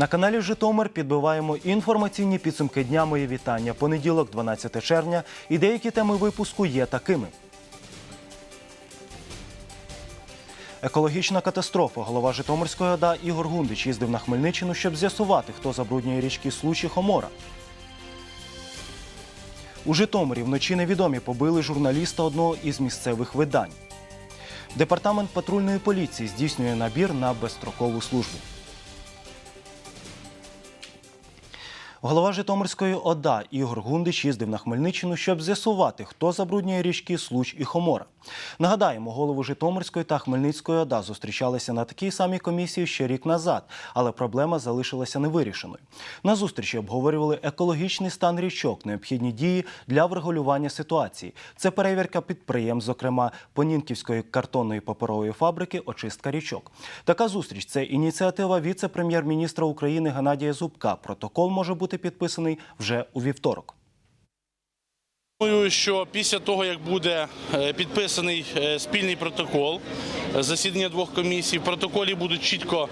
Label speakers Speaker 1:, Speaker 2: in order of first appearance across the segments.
Speaker 1: На каналі Житомир підбиваємо інформаційні підсумки дня. Мої вітання. Понеділок, 12 червня. І деякі теми випуску є такими. Екологічна катастрофа. Голова Житомирської ОДА Ігор Гундич їздив на Хмельниччину, щоб з'ясувати, хто забруднює річки Случ і Хомора. У Житомирі вночі невідомі побили журналіста одного із місцевих видань. Департамент патрульної поліції здійснює набір на безстрокову службу. Голова Житомирської ОДА Ігор Гундич їздив на Хмельниччину, щоб з'ясувати, хто забруднює річки Случ і Хомора. Нагадаємо, голову Житомирської та Хмельницької ОДА зустрічалися на такій самій комісії ще рік назад, але проблема залишилася невирішеною. На зустрічі обговорювали екологічний стан річок, необхідні дії для врегулювання ситуації. Це перевірка підприємств, зокрема Понінківської картонної паперової фабрики, очистка річок. Така зустріч це ініціатива віце-прем'єр-міністра України Геннадія Зубка. Протокол може бути підписаний вже у вівторок.
Speaker 2: Думаю, що після того, як буде е, підписаний е, спільний протокол е, засідання двох комісій, в протоколі будуть чітко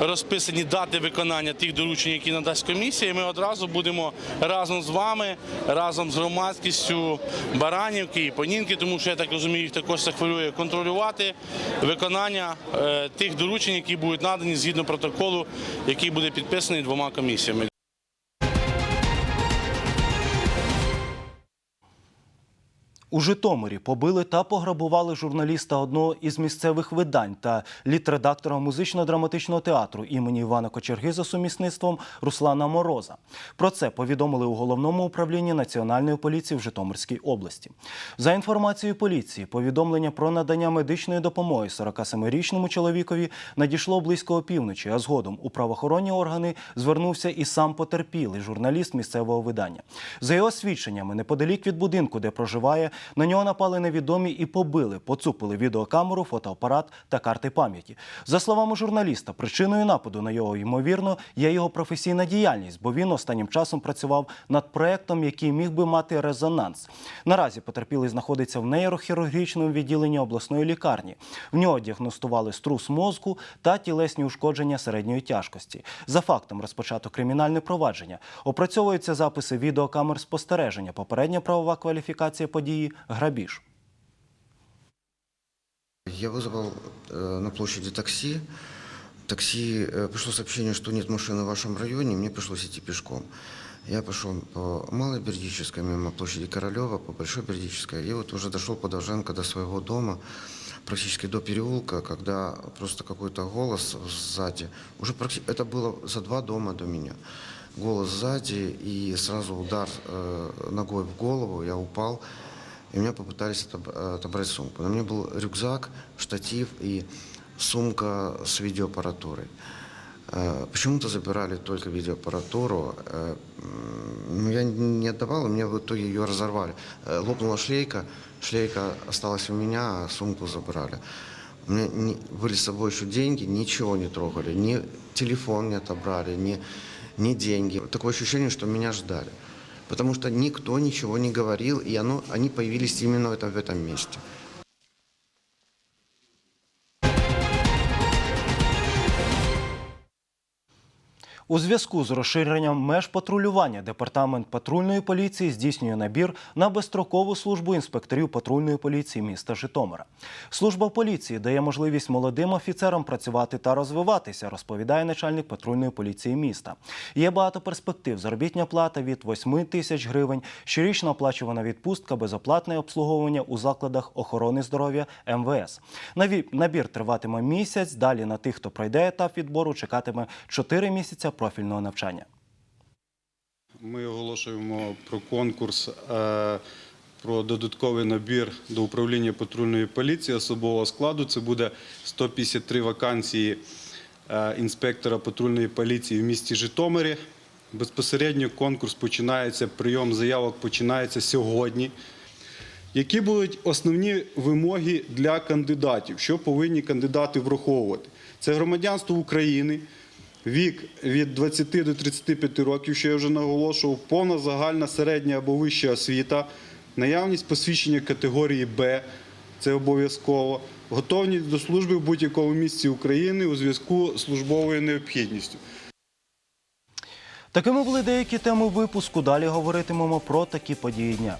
Speaker 2: розписані дати виконання тих доручень, які надасть комісія. І ми одразу будемо разом з вами, разом з громадськістю Баранівки і Понінки, тому що я так розумію, їх також це контролювати виконання тих доручень, які будуть надані згідно протоколу, який буде підписаний двома комісіями.
Speaker 1: У Житомирі побили та пограбували журналіста одного із місцевих видань та літредактора музично-драматичного театру імені Івана Кочерги за сумісництвом Руслана Мороза. Про це повідомили у головному управлінні Національної поліції в Житомирській області. За інформацією поліції, повідомлення про надання медичної допомоги 47-річному чоловікові надійшло близько опівночі, а згодом у правоохоронні органи звернувся і сам потерпілий журналіст місцевого видання. За його свідченнями, неподалік від будинку, де проживає, на нього напали невідомі і побили, поцупили відеокамеру, фотоапарат та карти пам'яті. За словами журналіста, причиною нападу на його ймовірно є його професійна діяльність, бо він останнім часом працював над проектом, який міг би мати резонанс. Наразі потерпілий знаходиться в нейрохірургічному відділенні обласної лікарні. В нього діагностували струс мозку та тілесні ушкодження середньої тяжкості. За фактом розпочато кримінальне провадження. Опрацьовуються записи відеокамер спостереження. Попередня правова кваліфікація події грабіж.
Speaker 3: Я вызвал э, на площади такси. Такси, э, пришло сообщение, что нет машины в вашем районе, мне пришлось идти пешком. Я пошел по Малой Бердической, мимо площади Королева, по Большой Бердической, и вот уже дошел по Долженко до своего дома, практически до переулка, когда просто какой-то голос сзади, уже практи- это было за два дома до меня, голос сзади и сразу удар э, ногой в голову, я упал, и меня попытались э, отобрать сумку. На мне был рюкзак, штатив и сумка с видеоаппаратурой. Э, Почему-то забирали только видеоаппаратуру. Ну, я не отдавал, и мне в итоге ее разорвали. Лопнула шлейка, шлейка осталась у меня, а сумку забрали. У меня не- были с собой еще деньги, ничего не трогали, ни телефон не отобрали, ни, ни деньги. Такое ощущение, что меня ждали. Потому что никто ничего не говорил, и оно, они появились именно в этом, месте.
Speaker 1: У зв'язку з розширенням меж патрулювання департамент патрульної поліції здійснює набір на безстрокову службу інспекторів патрульної поліції міста Житомира. Служба поліції дає можливість молодим офіцерам працювати та розвиватися, розповідає начальник патрульної поліції міста. Є багато перспектив: заробітня плата від 8 тисяч гривень, щорічно оплачувана відпустка, безоплатне обслуговування у закладах охорони здоров'я МВС. Набір триватиме місяць. Далі на тих, хто пройде етап відбору, чекатиме 4 місяця профільного навчання.
Speaker 4: Ми оголошуємо про конкурс е, про додатковий набір до управління патрульної поліції особового складу. Це буде 153 вакансії е, інспектора патрульної поліції в місті Житомирі. Безпосередньо конкурс починається, прийом заявок починається сьогодні. Які будуть основні вимоги для кандидатів? Що повинні кандидати враховувати? Це громадянство України, вік від 20 до 35 років, що я вже наголошував, повна загальна середня або вища освіта, наявність посвідчення категорії Б, це обов'язково, готовність до служби в будь-якому місці України у зв'язку з службовою необхідністю.
Speaker 1: Такими були деякі теми випуску. Далі говоритимемо про такі події дня.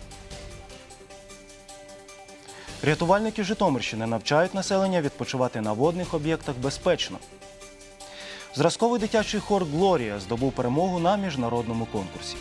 Speaker 1: Рятувальники Житомирщини навчають населення відпочивати на водних об'єктах безпечно. Зразковий дитячий хор Глорія здобув перемогу на міжнародному конкурсі.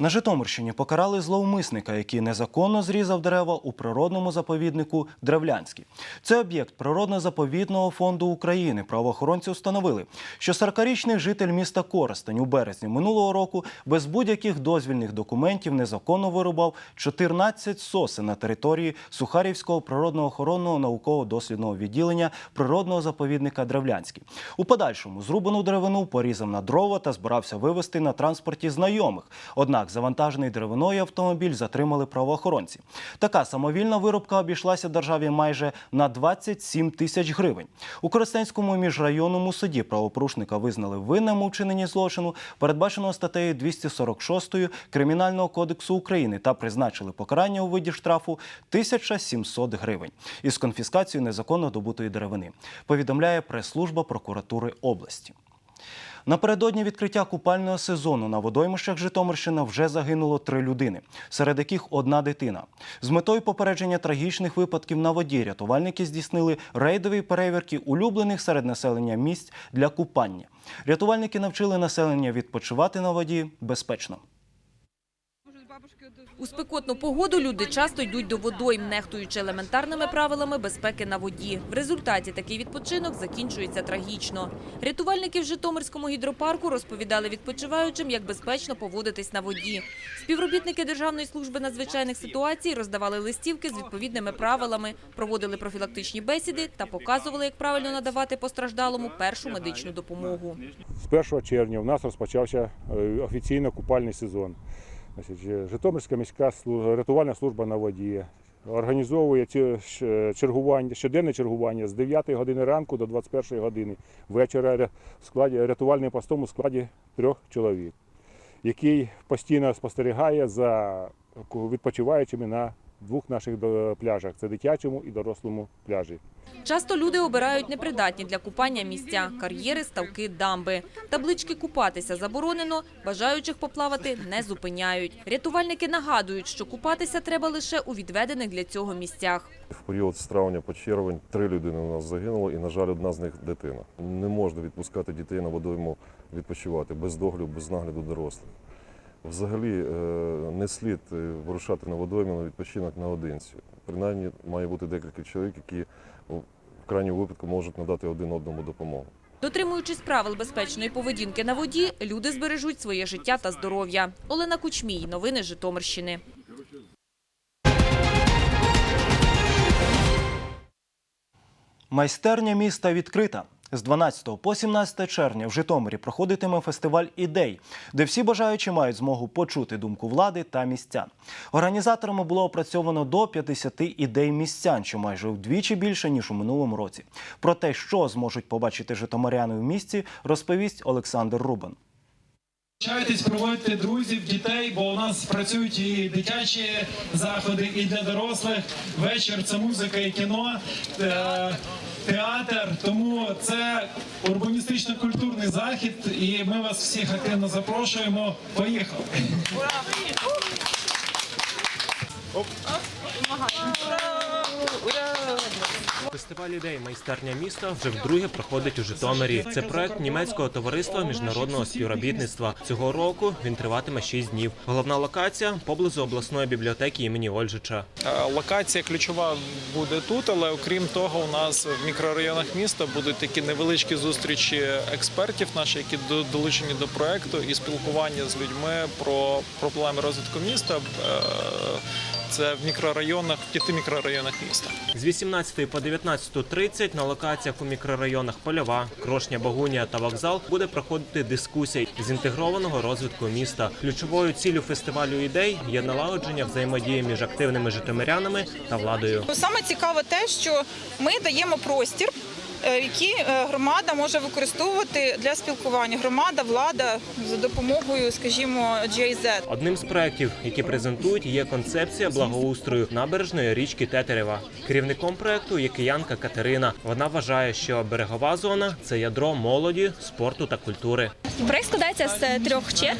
Speaker 1: На Житомирщині покарали зловмисника, який незаконно зрізав дерева у природному заповіднику Древлянський. Це об'єкт природно-заповідного фонду України. Правоохоронці встановили, що 40-річний житель міста Коростень у березні минулого року без будь-яких дозвільних документів незаконно вирубав 14 сосен на території Сухарівського природно-охоронного науково-дослідного відділення природного заповідника Древлянський. У подальшому зрубану деревину порізав на дрова та збирався вивезти на транспорті знайомих. Однак завантажений деревиною автомобіль затримали правоохоронці. Така самовільна вирубка обійшлася державі майже на 27 тисяч гривень. У Коростенському міжрайонному суді правопорушника визнали винним у вчиненні злочину, передбаченого статтею 246 Кримінального кодексу України та призначили покарання у виді штрафу 1700 гривень із конфіскацією незаконно добутої деревини. Повідомляє прес-служба прокуратури області. Напередодні відкриття купального сезону на водоймищах Житомирщина вже загинуло три людини, серед яких одна дитина. З метою попередження трагічних випадків на воді рятувальники здійснили рейдові перевірки улюблених серед населення місць для купання. Рятувальники навчили населення відпочивати на воді безпечно.
Speaker 5: У спекотну погоду люди часто йдуть до водойм, нехтуючи елементарними правилами безпеки на воді. В результаті такий відпочинок закінчується трагічно. Рятувальники в Житомирському гідропарку розповідали відпочиваючим, як безпечно поводитись на воді. Співробітники Державної служби надзвичайних ситуацій роздавали листівки з відповідними правилами, проводили профілактичні бесіди та показували, як правильно надавати постраждалому першу медичну допомогу.
Speaker 6: З 1 червня у нас розпочався е, офіційно купальний сезон. Житомирська міська рятувальна служба на воді організовує чергування, щоденне чергування з 9 години ранку до 21 години вечора в складі рятувальним постом у складі трьох чоловік, який постійно спостерігає за відпочиваючими на двох наших пляжах це дитячому і дорослому пляжі.
Speaker 5: Часто люди обирають непридатні для купання місця – кар'єри, ставки, дамби. Таблички «Купатися заборонено», бажаючих поплавати не зупиняють. Рятувальники нагадують, що купатися треба лише у відведених для цього місцях.
Speaker 7: В період з травня по червень три людини у нас загинуло, і, на жаль, одна з них дитина. Не можна відпускати дітей на водойму відпочивати без догляду, без нагляду дорослих. Взагалі е, не слід е, вирушати на водойму на відпочинок наодинці. Принаймні має бути декілька чоловік, які в крайньому випадку можуть надати один одному допомогу.
Speaker 5: Дотримуючись правил безпечної поведінки на воді, люди збережуть своє життя та здоров'я. Олена Кучмій. Новини Житомирщини.
Speaker 1: Майстерня міста відкрита. З 12 по 17 червня в Житомирі проходитиме фестиваль ідей, де всі бажаючі мають змогу почути думку влади та містян. Організаторами було опрацьовано до 50 ідей містян, що майже вдвічі більше ніж у минулому році. Про те, що зможуть побачити житомиряни в місті, розповість Олександр Рубан.
Speaker 8: Навчайтесь проводити друзів, дітей, бо у нас працюють і дитячі заходи, і для дорослих. Вечір це музика і кіно, е, театр. Тому це урбаністично-культурний захід, і ми вас всіх активно запрошуємо. Поїхали!
Speaker 9: Фестиваль ідей майстерня міста вже вдруге проходить у Житомирі. Це проект німецького товариства міжнародного співробітництва. Цього року він триватиме 6 днів. Головна локація поблизу обласної бібліотеки імені Ольжича.
Speaker 10: Е, Локація ключова буде тут, але окрім того, у нас в мікрорайонах міста будуть такі невеличкі зустрічі експертів, наші, які до- долучені до проекту, і спілкування з людьми про проблеми розвитку міста. Це в мікрорайонах, в п'яти мікрорайонах міста.
Speaker 9: З 18 по 19.30 на локаціях у мікрорайонах Польова, Крошня, Багунія та Вокзал буде проходити дискусія з інтегрованого розвитку міста. Ключовою ціллю фестивалю ідей є налагодження взаємодії між активними житомирянами та владою.
Speaker 11: Саме цікаве те, що ми даємо простір які е, громада може використовувати для спілкування. Громада, влада за допомогою, скажімо, GIZ.
Speaker 9: Одним з проєктів, які презентують, є концепція благоустрою набережної річки Тетерева. Керівником проєкту є киянка Катерина. Вона вважає, що берегова зона це ядро молоді, спорту та культури.
Speaker 12: Проект складається з е, трьох черг.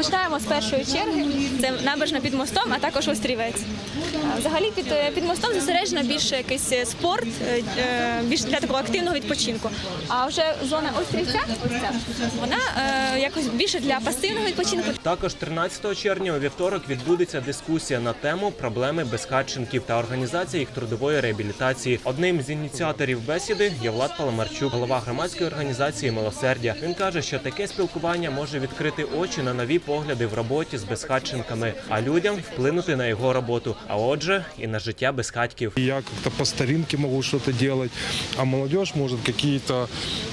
Speaker 12: Е, Починаємо з першої черги. Це набережна під мостом, а також острівець. Взагалі під, е, під мостом зосереджено більше якийсь е, спорт, е, більше для такого активного відпочинку. А вже зона острівця, вона якось більше для пасивного відпочинку.
Speaker 9: Також 13 червня у вівторок відбудеться дискусія на тему проблеми безхатченків та організація їх трудової реабілітації. Одним з ініціаторів бесіди є Влад Паламарчук, голова громадської організації Милосердя. Він каже, що таке спілкування може відкрити очі на нові погляди в роботі з безхатченками, а людям вплинути на його роботу. А отже, і на життя безхатьків.
Speaker 13: Я как-то по старинке могу что-то делать, а молодежь может какие-то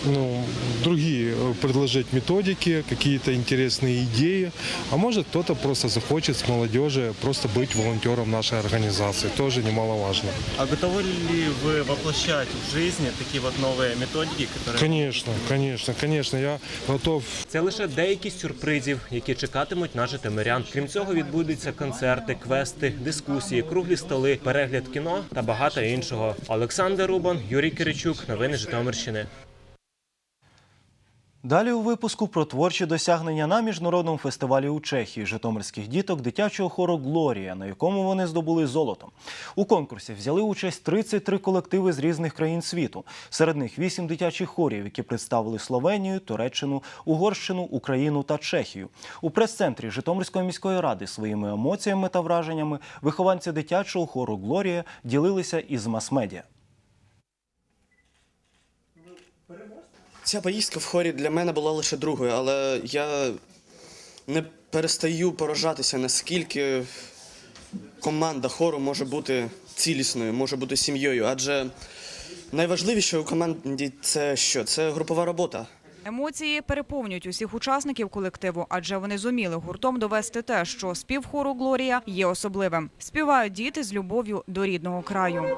Speaker 13: ну, другие э, предложить методики, какие-то интересные идеи. А может кто-то просто захочет с молодежи просто быть волонтером нашей организации. Тоже немаловажно.
Speaker 14: А готовы ли вы воплощать в жизни такие вот новые методики, которые...
Speaker 13: Конечно, конечно, конечно. Я готов
Speaker 9: Це лише деякі з сюрпризів, які чекатимуть на житомирян. Крім цього, відбудуться концерти, квести, дискусії, круглі столи, перегляд кіно та багато іншого. Олександр Рубан, Юрій Киричук, новини Житомирщини.
Speaker 1: Далі у випуску про творчі досягнення на міжнародному фестивалі у Чехії житомирських діток дитячого хору Глорія, на якому вони здобули золото. У конкурсі взяли участь 33 колективи з різних країн світу. Серед них 8 дитячих хорів, які представили Словенію, Туреччину, Угорщину, Україну та Чехію. У прес-центрі Житомирської міської ради своїми емоціями та враженнями вихованці дитячого хору Глорія ділилися із мас-медіа.
Speaker 15: Ця поїздка в хорі для мене була лише другою, але я не перестаю поражатися, наскільки команда хору може бути цілісною, може бути сім'єю. Адже найважливіше у команді це що? Це групова робота.
Speaker 16: Емоції переповнюють усіх учасників колективу, адже вони зуміли гуртом довести те, що спів хору Глорія є особливим. Співають діти з любов'ю до рідного краю.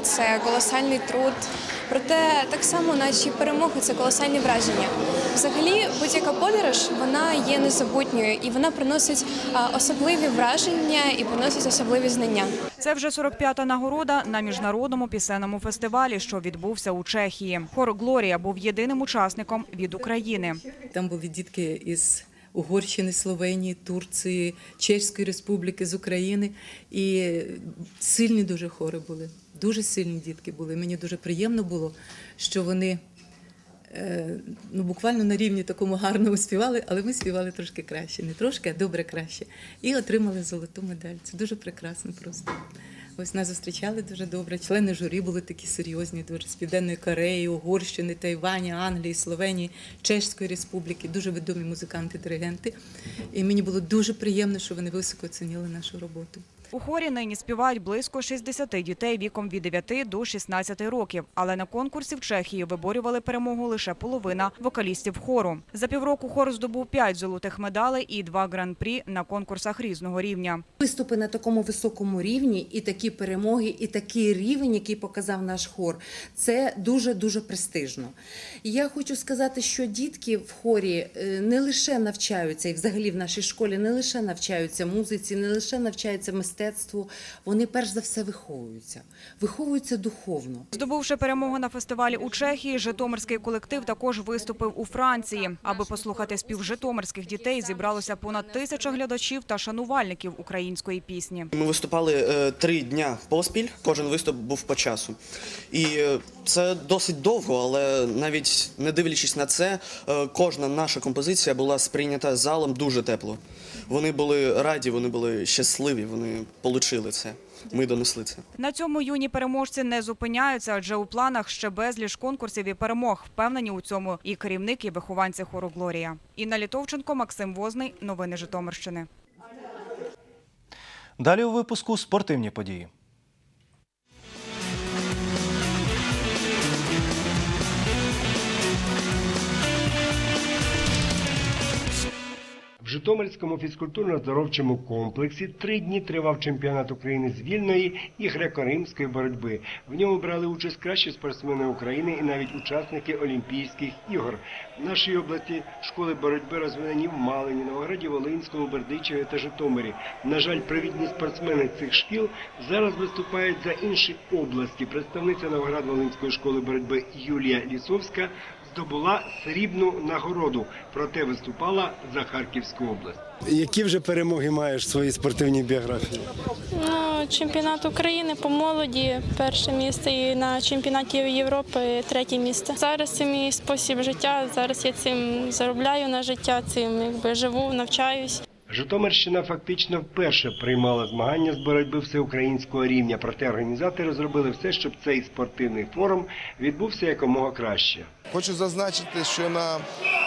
Speaker 12: Перемоги це колосальний труд. Проте так само наші перемоги це колосальні враження. Взагалі, будь-яка подорож вона є незабутньою і вона приносить особливі враження і приносить особливі знання.
Speaker 16: Це вже 45-та нагорода на міжнародному пісенному фестивалі, що відбувся у Чехії. Хор Глорія був єдиним учасником від України.
Speaker 17: Там були дітки із Угорщини, Словенії, Турції, Чеської Республіки, з України. І сильні дуже хори були. Дуже сильні дітки були. Мені дуже приємно було, що вони е, ну, буквально на рівні такому гарному співали, але ми співали трошки краще. Не трошки, а добре краще. І отримали золоту медаль. Це дуже прекрасно просто. Ось нас зустрічали дуже добре. Члени журі були такі серйозні, дуже з Південної Кореї, Угорщини, Тайвані, Англії, Словенії, Чеської Республіки, дуже відомі музиканти, диригенти. І мені було дуже приємно, що вони високо оцінили нашу роботу.
Speaker 16: У хорі нині співають близько 60 дітей віком від 9 до 16 років. Але на конкурсі в Чехії виборювали перемогу лише половина вокалістів хору. За півроку хор здобув 5 золотих медалей і 2 гран-прі на конкурсах різного рівня.
Speaker 18: Виступи на такому високому рівні, і такі перемоги, і такий рівень, який показав наш хор, це дуже дуже престижно. Я хочу сказати, що дітки в хорі е, не лише навчаються, і взагалі в нашій школі не лише навчаються музиці, не лише навчаються мистецтву. Вони перш за все виховуються, виховуються духовно.
Speaker 16: Здобувши перемогу на фестивалі у Чехії, житомирський колектив також виступив у Франції. Аби послухати спів житомирських дітей, зібралося понад тисяча глядачів та шанувальників української пісні.
Speaker 15: Ми виступали е, три дня поспіль, кожен виступ був по часу. І е, це досить довго, але навіть не дивлячись на це, е, кожна наша композиція була сприйнята залом дуже тепло. Вони були раді, вони були щасливі, вони отримали це. Ми донесли це.
Speaker 16: На цьому юні переможці не зупиняються, адже у планах ще безліч конкурсів і перемог. Впевнені у цьому і керівник, і вихованці хору Глорія. Інна Літовченко, Максим Возний. Новини Житомирщини.
Speaker 1: Далі у випуску спортивні події.
Speaker 19: Житомирському фізкультурно-здоровчому комплексі три дні тривав чемпіонат України з вільної і греко-римської боротьби. В ньому брали участь кращі спортсмени України і навіть учасники Олімпійських ігор. В нашій області школи боротьби розвинені в Малині, Новограді Волинському, Бердичеві та Житомирі. На жаль, привідні спортсмени цих шкіл зараз виступають за інші області. Представниця Новоград-Волинської школи боротьби Юлія Лісовська здобула срібну нагороду, проте виступала за Харківську область. Які вже перемоги маєш в своїй спортивній біографії?
Speaker 20: Ну, чемпіонат України по молоді перше місце і на чемпіонаті Європи третє місце. Зараз це мій спосіб життя. Зараз я цим заробляю на життя, цим якби живу, навчаюсь.
Speaker 19: Житомирщина фактично вперше приймала змагання з боротьби всеукраїнського рівня, проте організатори зробили все, щоб цей спортивний форум відбувся якомога краще.
Speaker 21: Хочу зазначити, що на,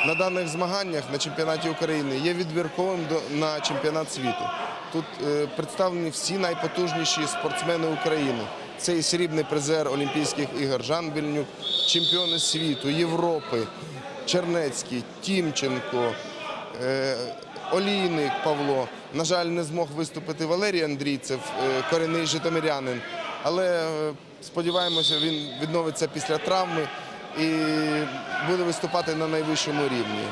Speaker 21: на даних змаганнях на чемпіонаті України є відбірковим до, на чемпіонат світу. Тут е, представлені всі найпотужніші спортсмени України. Це і срібний призер Олімпійських ігор Жан Більнюк, чемпіони світу, Європи, Чернецький, Тімченко, е, Олійник Павло. На жаль, не змог виступити Валерій Андрійцев, е, корінний житомирянин. Але е, сподіваємося, він відновиться після травми і буде виступати на найвищому рівні.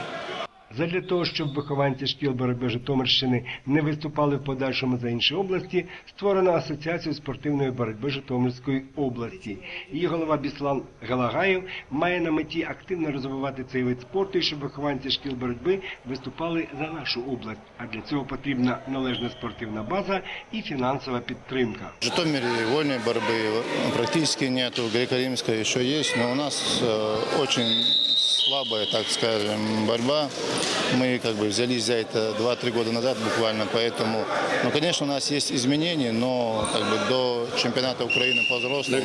Speaker 19: Задля того, щоб вихованці шкіл боротьби Житомирщини не виступали в подальшому за інші області, створена Асоціація спортивної боротьби Житомирської області. Її голова Біслан Галагаєв має на меті активно розвивати цей вид спорту, щоб вихованці шкіл боротьби виступали за нашу область. А для цього потрібна належна спортивна база і фінансова підтримка.
Speaker 22: В Житомире вольной борьбы практически нету, греко-римской еще есть, но у нас очень слабая, так скажем, борьба. Мы как бы взялись за это 2-3 года назад буквально, поэтому, ну, конечно, у нас есть изменения, но как бы до чемпионата Украины по взрослым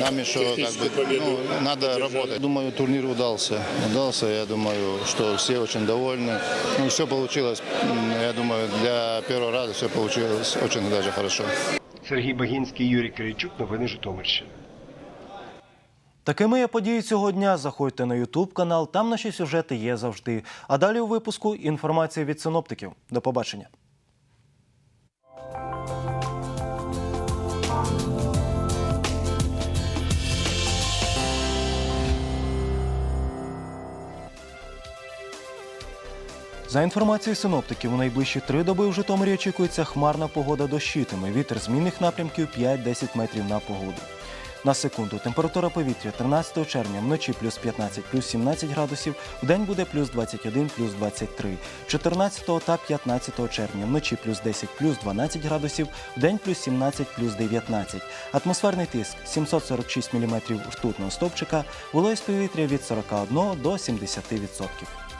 Speaker 22: нам еще как бы, ну, надо работать. Думаю, турнир удался. Удался, я думаю, что все очень довольны. Ну, все получилось, м, я думаю, для первого раза все получилось очень даже хорошо.
Speaker 19: Сергій Багінський, Юрій Киричук, новини Житомирщини.
Speaker 1: Такими є події цього дня. Заходьте на Ютуб канал, там наші сюжети є завжди. А далі у випуску інформація від синоптиків. До побачення. За інформацією синоптиків, у найближчі три доби в Житомирі очікується хмарна погода дощитиме. Вітер змінних напрямків 5-10 метрів на погоду. На секунду температура повітря 13 червня вночі плюс 15, плюс 17 градусів, в день буде плюс 21, плюс 23. 14 та 15 червня вночі плюс 10, плюс 12 градусів, в день плюс 17, плюс 19. Атмосферний тиск 746 мм ртутного стовпчика, вологість повітря від 41 до 70%.